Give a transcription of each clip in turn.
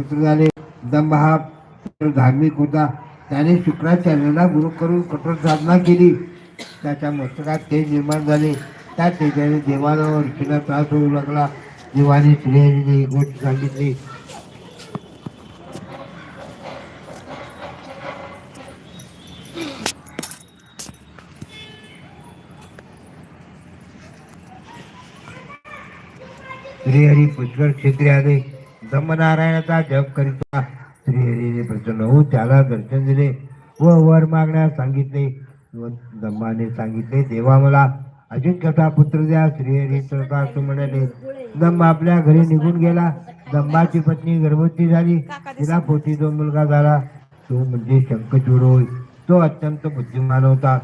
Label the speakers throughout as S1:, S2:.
S1: पुत्र झाले दंभ हा धार्मिक होता. त्याने शुक्राचार्याला गुरु करून कठोर साधना केली. त्याच्या मस्तकात तेज निर्माण झाले. त्या तेजाने देवाला व ऋषीला त्रास होऊ लागला. देवाने श्रीहरीने ही गोष्ट सांगितली. श्रीहरी पुष्कर क्षेत्रे आले. ब्रह्मनारायणाचा जप करीता श्रीहरीने प्रसन्न होऊन त्याला दर्शन दिले व वर मागण्यास सांगितले. व ब्रह्माने सांगितले देवा मला अजून कथा पुत्र द्या. श्रीहरी असं म्हणाले ब्रह्म आपल्या घरी निघून गेला. दंबाची पत्नी गर्भवती झाली. तिला पोटी जो मुलगा झाला. तो म्हणजे शंखचूड होय. तो अत्यंत बुद्धिमान होता.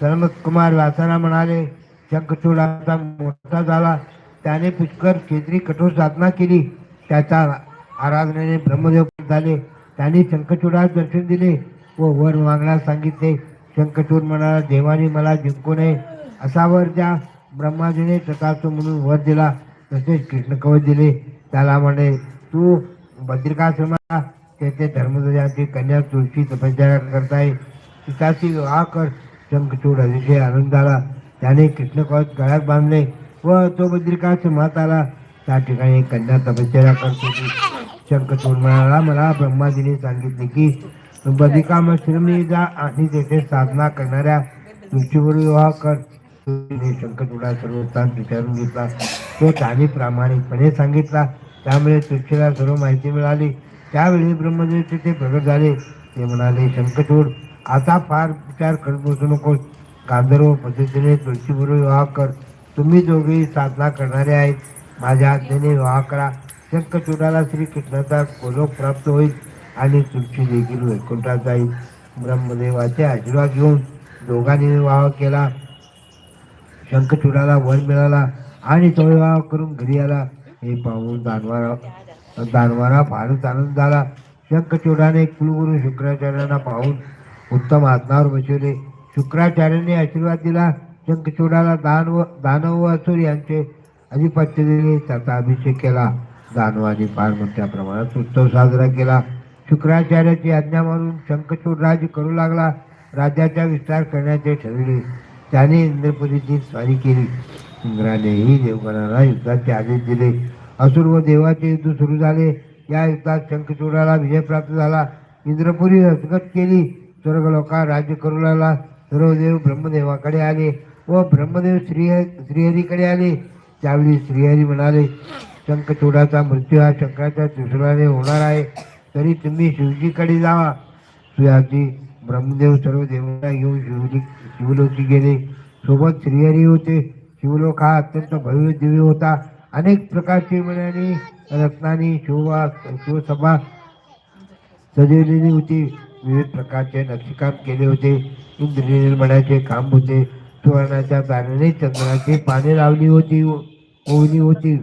S1: सनमत कुमार व्यासाला म्हणाले शंखचूडाचा मोठा झाला. त्याने पुष्कर क्षेत्री कठोर साधना केली. त्याच्या आराधनेने ब्रह्मदेव झाले. त्यांनी शंखचूडास दर्शन दिले व वर मागण्यास सांगितले शंखचूड म्हणाला देवाने मला जिंकू नये. असा वर द्या ब्रह्माजीने तथास्तू म्हणून वर दिला. तसेच कृष्ण कवच दिले. त्याला म्हणे तू बद्रिकाश्रमाला तेथे धर्मध्वजाची कन्या तुळशी तपश्चर्या करताय. तिच्याशी विवाह कर. शंखचूड अतिशय आनंद झाला त्याने कृष्ण कवच गळ्यात बांधले व तो बद्रिकाश्रमात आला. त्या ठिकाणी कन्या तपश्चर्या करत होती म्हणाला मला ब्रह्माजीने सांगितले की बदिकामश्रमी जा आणि तेथे साधना करणाऱ्या तुळशीवर विवाह कर. तुळशीने सर्व स्थान विचारून घेतला. तो त्याने प्रामाणिकपणे सांगितला. त्यामुळे तुळशीला सर्व माहिती मिळाली. त्यावेळी ब्रह्मदेव तिथे प्रगट झाले. ते म्हणाले शंकचूड आता फार विचार करत बसू नकोस. गांधर्व पद्धतीने तुळशीबरोबर विवाह कर. तुम्ही दोघेही साधना करणारे आहेत. माझ्या आज्ञेने विवाह करा शंखचूडाला श्रीकृष्णाचा गोलोक प्राप्त होईल आणि तुमची देखील वैकुंठात जाईल. ब्रह्मदेवाचे आशीर्वाद घेऊन दोघांनी विवाह केला. शंखचूडाला वर मिळाला आणि तो विवाह करून घरी आला. हे पाहून दानवारा दानवारा फारच आनंद झाला. शंखचूडाने कुलगुरू शुक्राचार्यांना पाहून उत्तम आसनावर बसवले. शुक्राचार्यांनी आशीर्वाद दिला. शंखचूडाला दान व दानव व असुर यांचे अधिपत्य त्याचा अभिषेक केला. दानवाने फार मोठ्या प्रमाणात उत्सव साजरा केला. शुक्राचार्याची आज्ञा मानून शंखचूड राज्य करू लागला. राज्याचा विस्तार करण्याचे ठरविले. त्याने इंद्रपुरीची स्वारी केली. इंद्रानेही देवगणाला युद्धाचे आदेश दिले. असुर व देवाचे युद्ध सुरू झाले. या युद्धात शंखचूडाला विजय प्राप्त झाला. इंद्रपुरी हस्तगत केली. स्वर्ग लोका राज्य करू लागला. सर्वदेव ब्रह्मदेवाकडे आले व ब्रह्मदेव श्री श्रीहरीकडे आले. त्यावेळी श्रीहरी म्हणाले शंखचूडाचा मृत्यू हा शंकराच्या त्रिशूलाने होणार आहे तरी तुम्ही शिवजीकडे जावा. सुयाजी ब्रह्मदेव सर्व देवांना घेऊन शिवजी शिवलोकी गेले. सोबत श्रीहरी होते. शिवलोक हा अत्यंत भव्य दिव्य होता. अनेक प्रकारची मनाने रत्नानी शिववा शिवसभा सजवलेली होती. विविध प्रकारचे नक्षीकाम केले होते. इंद्रनिर्माणाचे काम होते. सुवर्णाच्या तारेने चंद्राची पाने लावली होती ओवली होती.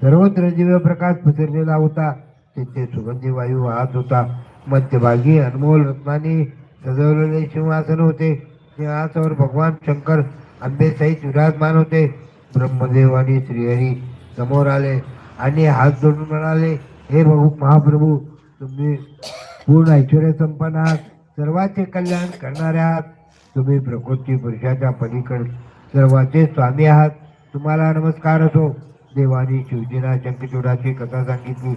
S1: सर्वत्र दिव्य प्रकाश पसरलेला होता. तिथे सुगंधी वायू वाहत होता. मध्यभागी अनमोल रत्नाने सजवलेले सिंहासन होते. सिंहासनावर भगवान शंकर आंबेसहित विराजमान होते. ब्रह्मदेव आणि श्रीहरी समोर आले आणि हात जोडून म्हणाले हे बघू महाप्रभू तुम्ही पूर्ण ऐश्वर्य संपन्न आहात. सर्वांचे कल्याण करणारे आहात. तुम्ही प्रकृती पुरुषाच्या पलीकडे सर्वांचे स्वामी आहात. तुम्हाला नमस्कार असो. देवानी शिवजीना शंकचूडाची कथा सांगितली.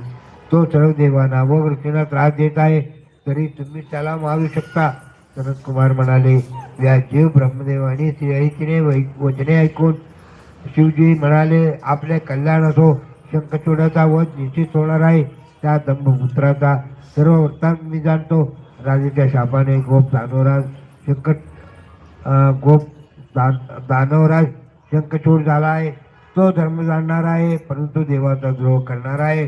S1: तो सर्व देवांना व वृत्तींना त्रास देत आहे. तरी तुम्ही त्याला मारू शकता. सनत कुमार म्हणाले या जीव ब्रह्मदेवाने श्रीहरीचे वचने ऐकून शिवजी म्हणाले आपले कल्याण असो. शंखचूडाचा वध निश्चित होणार आहे. त्या दंभपुत्राचा सर्व वृत्तांत मी जाणतो. राजेच्या शापाने गोप दानवराज शंकट गोप दान दानवराज शंखचूड झाला आहे. तो धर्म जाणणार आहे परंतु देवाचा द्रोह करणार आहे.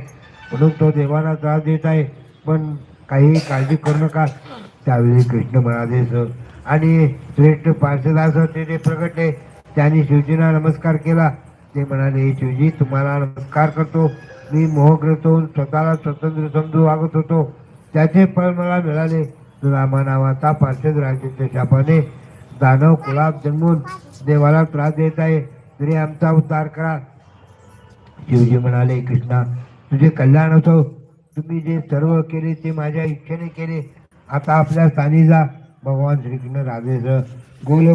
S1: म्हणून तो देवाला त्रास देत आहे. पण काही काळजी करू नका. त्यावेळी कृष्ण म्हणाले आणि श्रेष्ठ पार्श्वदास ते प्रगटले त्यांनी शिवजीला नमस्कार केला. ते म्हणाले शिवजी तुम्हाला नमस्कार करतो. मी मोहग्रस्त होऊन स्वतःला स्वतंत्र समजू वागत होतो. त्याचे फळ मला मिळाले. रामानावाचा पार्श्वद राजेच्या शापाने दानव कुलाब जन्मून देवाला त्रास देत आहे. तरी आमचा उद्धार करा. शिवजी म्हणाले कृष्णा तुझे कल्याण असो तुम्ही जे सर्व केले ते माझ्या इच्छेने केले. आता आपल्या स्थानी जा. भगवान श्रीकृष्ण राधेसह गोलोक